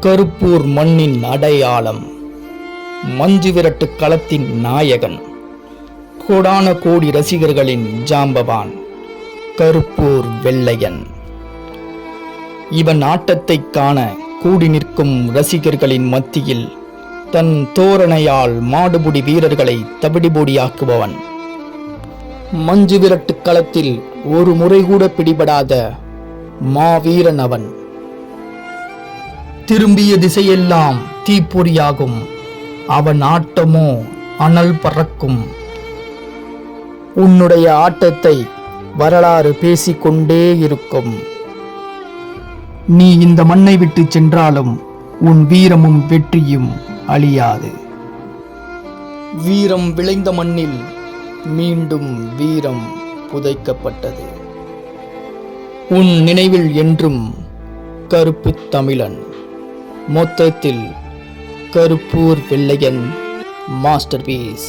கருப்பூர் மண்ணின் அடையாளம். மஞ்சு விரட்டு களத்தின் நாயகன். கோடான கோடி ரசிகர்களின் ஜாம்பவான். கருப்பூர் வெள்ளையன். இவன் ஆட்டத்தைக் காண கூடி நிற்கும் ரசிகர்களின் மத்தியில் தன் தோரணையால் மாடுபுடி வீரர்களை தவிடிபொடியாக்குபவன். மஞ்சு விரட்டு களத்தில் ஒரு முறை கூட பிடிபடாத மாவீரன் அவன். திரும்பிய திசையெல்லாம் தீப்பொறியாகும். அவன் ஆட்டமோ அனல் பறக்கும். உன்னுடைய ஆட்டத்தை வரலாறு பேசிக்கொண்டே இருக்கும். நீ இந்த மண்ணை விட்டு சென்றாலும் உன் வீரமும் வெற்றியும் அழியாது. வீரம் விளைந்த மண்ணில் மீண்டும் வீரம் புதைக்கப்பட்டது. உன் நினைவில் என்றும் கருப்பு தமிழன். மொத்தத்தில் கருப்பூர் வெள்ளையன் மாஸ்டர் பீஸ்